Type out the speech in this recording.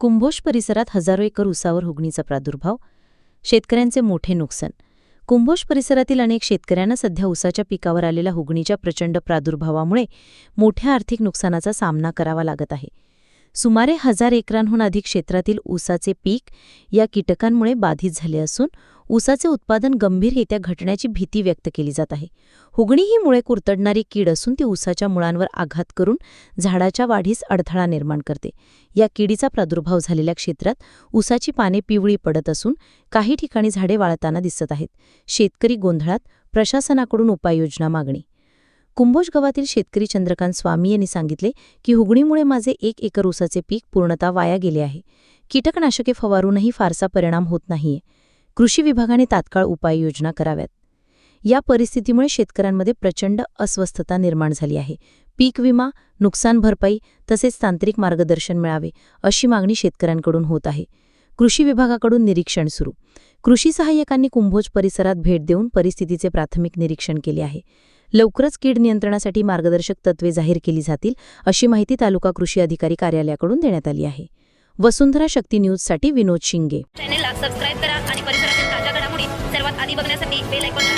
कुंभोष परिसरात हजारो एकर उसावर हुगणीचा प्रादुर्भाव शेतकऱ्यांचे मोठे नुकसान. कुंभोष परिसरातील अनेक शेतकऱ्यांना सध्या उसाच्या पिकावर आलेल्या हुगणीच्या प्रचंड प्रादुर्भावामुळे मोठ्या आर्थिक नुकसानाचा सामना करावा लागत आहे. सुमारे हजार एकरांहून अधिक क्षेत्रातील ऊसाचे पीक या कीटकांमुळे बाधित झाले असून ऊसाचे उत्पादन गंभीररित्या घटण्याची भीती व्यक्त केली जात आहे. हुगणी ही मुळे कुरतडणारी कीड असून ती ऊसाच्या मुळांवर आघात करून झाडाच्या वाढीस अडथळा निर्माण करते. या किडीचा प्रादुर्भाव झालेल्या क्षेत्रात ऊसाची पाने पिवळी पडत असून काही ठिकाणी झाडे वाळताना दिसत आहेत. शेतकरी गोंधळात प्रशासनाकडून उपाययोजना मागणी कुंभोज गावातील शेतकरी चंद्रकांत स्वामी यांनी सांगितले की हुगणीमुळे माझे एक एकर ऊसाचे पीक पूर्णतः वाया गेले आहे. कीटकनाशके फवारूनही फारसा परिणाम होत नाहीये. कृषी विभागाने तात्काळ उपाययोजना कराव्यात. या परिस्थितीमुळे शेतकऱ्यांमध्ये प्रचंड अस्वस्थता निर्माण झाली आहे. पीक विमा नुकसान भरपाई तसेच तांत्रिक मार्गदर्शन मिळावे अशी मागणी शेतकऱ्यांकडून होत आहे. कृषी विभागाकडून निरीक्षण सुरू. कृषी सहाय्यकांनी कुंभोज परिसरात भेट देऊन परिस्थितीचे प्राथमिक निरीक्षण केले आहे. लवकरच कीड नियंत्रणासाठी मार्गदर्शक तत्वे जाहीर केली जातील अशी माहिती तालुका कृषी अधिकारी कार्यालयाकडून देण्यात आली आहे. वसुंधरा शक्ती न्यूजसाठी विनोद शिंगे. चॅनेलला सबस्क्राईब करा आणि परिसरातील ताज्या घडामोडी सर्वात आधी बघण्यासाठी बेल आयकॉनला